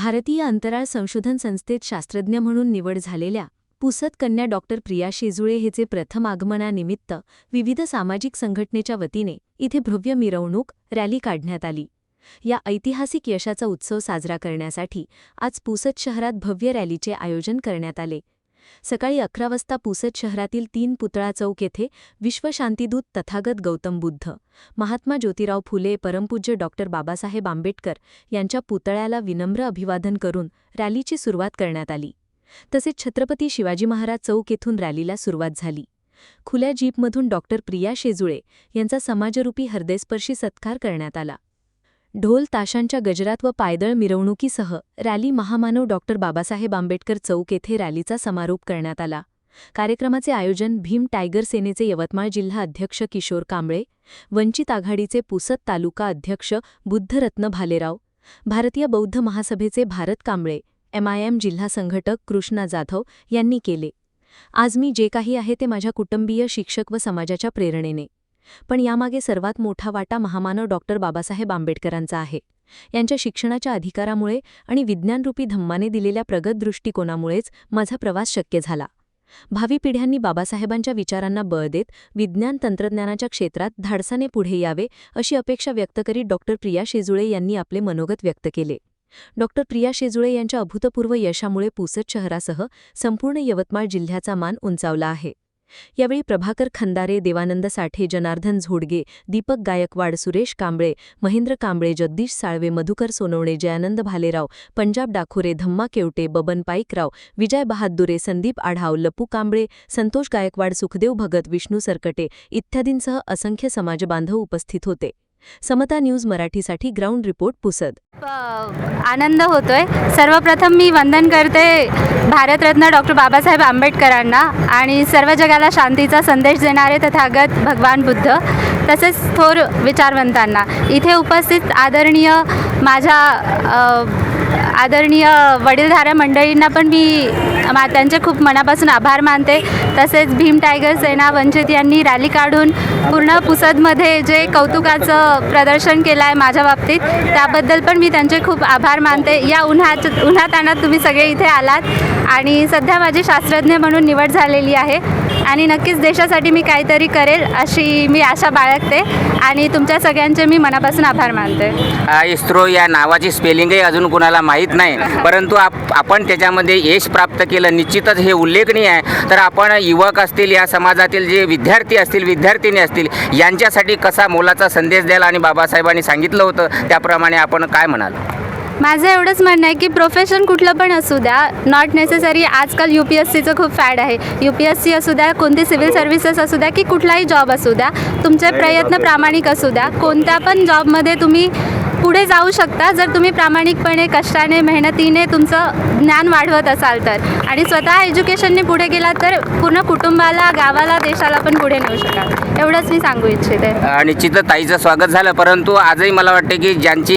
भारतीय अंतराळ संशोधन संस्थेत शास्त्रज्ञ म्हणून निवड झालेल्या पुसत कन्या डॉक्टर प्रिया शेजुळे हेचे प्रथम आगमनानिमित्त विविध सामाजिक संघटनेच्या वतीने इथे भव्य मिरवणूक रॅली काढण्यात आली. या ऐतिहासिक यशाचा उत्सव साजरा करण्यासाठी आज पुसत शहरात भव्य रॅलीचे आयोजन करण्यात आले. सकाळी अकरा वाजता पुसत शहरातील तीन पुतळा चौक येथे विश्वशांतीदूत तथागत गौतम बुद्ध महात्मा ज्योतिराव फुले परमपूज्य डॉक्टर बाबासाहेब आंबेडकर यांच्या पुतळ्याला विनम्र अभिवादन करून रॅलीची सुरुवात करण्यात आली. तसेच छत्रपती शिवाजी महाराज चौक येथून रॅलीला सुरुवात झाली. खुल्या जीपमधून डॉक्टर प्रिया शेजुळे यांचा समाजरूपी हृदयस्पर्शी सत्कार करण्यात आला. ढोल ताशांच्या गजरात व पायदळ मिरवणुकीसह रॅली महामानव डॉक्टर बाबासाहेब आंबेडकर चौक येथे रॅलीचा समारोप करण्यात आला. कार्यक्रमाचे आयोजन भीम टायगर सेनेचे यवतमाळ जिल्हा अध्यक्ष किशोर कांबळे वंचित आघाडीचे पुसत तालुका अध्यक्ष बुद्धरत्न भालेराव भारतीय बौद्ध महासभेचे भारत कांबळे एमआयएम जिल्हा संघटक कृष्णा जाधव यांनी केले. आज मी जे काही आहे ते माझ्या कुटुंबीय शिक्षक व समाजाच्या प्रेरणेने. पण यामागे सर्वात मोठा वाटा महामानव डॉक्टर बाबासाहेब आंबेडकरांचा आहे. यांच्या शिक्षणाच्या अधिकारामुळे आणि विज्ञानरूपी धम्माने दिलेल्या प्रगत दृष्टिकोनामुळेच माझा प्रवास शक्य झाला. भावी पिढ्यांनी बाबासाहेबांच्या विचारांना बळ देत विज्ञान तंत्रज्ञानाच्या क्षेत्रात धाडसाने पुढे यावे अशी अपेक्षा व्यक्त करीत डॉक्टर प्रिया शेजुळे यांनी आपले मनोगत व्यक्त केले. डॉक्टर प्रिया शेजुळे यांच्या अभूतपूर्व यशामुळे पुसद शहरासह संपूर्ण यवतमाळ जिल्ह्याचा मान उंचावला आहे. यावेळी प्रभाकर खंदारे देवानंद साठे जनार्दन झोडगे दीपक गायकवाड सुरेश कांबळे महेंद्र कांबळे जगदीश साळवे मधुकर सोनवणे जयानंद भालेराव पंजाब डाखोरे धम्मा केवटे बबन पाईकराव विजय बहादुरे संदीप आढाव लपू कांबळे संतोष गायकवाड सुखदेव भगत विष्णू सरकटे इत्यादींसह असंख्य समाजबांधव उपस्थित होते. समता न्यूज मराठीसाठी ग्राउंड रिपोर्ट पुसद. आनंद होतोय. सर्वप्रथम मी वंदन करते भारतरत्न डॉक्टर बाबासाहेब आंबेडकरांना आणि सर्व जगाला शांतीचा संदेश देणारे तथागत भगवान बुद्ध तसेच थोर विचारवंतांना. इथे उपस्थित आदरणीय माझ्या आदरणीय वडीलधाऱ्या मंडळींना पण मी मा त्यांचे खूप मनापासून आभार मानते. तसेच भीम टायगर सेना वंचित यांनी रॅली काढून पूर्ण पुसदमध्ये जे कौतुकाचं प्रदर्शन केलं आहे माझ्या बाबतीत त्याबद्दल पण मी त्यांचे खूप आभार मानते. या उन्हात उन्हातानात तुम्ही सगळे इथे आलात आणि सध्या माझी शास्त्रज्ञ म्हणून निवड झालेली आहे आणि नक्कीच देशासाठी मी काहीतरी करेल अशी मी आशा बाळगते आणि तुमच्या सगळ्यांचे मी मनापासून आभार मानते. इस्रो या नावाची स्पेलिंगही अजून कुणाला माहीत नाही परंतु आप आपण त्याच्यामध्ये यश प्राप्त केलं निश्चितच हे उल्लेखनीय आहे. तर आपण युवक असतील या समाजातील जे विद्यार्थी असतील विद्यार्थिनी असतील यांच्यासाठी कसा मोलाचा संदेश द्याल आणि बाबासाहेबांनी सांगितलं होतं त्याप्रमाणे आपण काय म्हणाल? माझं एवढंच म्हणणं आहे की प्रोफेशन कुठलं पण असू द्या नॉट नेसेसरी आजकाल यू पी एस सीचं खूप फॅड आहे. यू पी एस सी असू द्या कोणती सिव्हिल सर्व्हिसेस असू द्या की कुठलाही जॉब असू द्या तुमचे प्रयत्न प्रामाणिक असू द्या. कोणत्या पण जॉबमध्ये तुम्ही पुढे जाऊ शकता. जर तुम्ही प्रामाणिकपणे कष्टाने मेहनतीने तुमचं ज्ञान वाढवत असाल तर. आणि स्वतः एज्युकेशनने पुढे गेलात तर पूर्ण कुटुंबाला गावाला देशाला पण पुढे नेऊ शकाल. एवढंच मी सांगू इच्छिते. निश्चित ताईचं स्वागत झालं. परंतु आजही मला वाटते की ज्यांची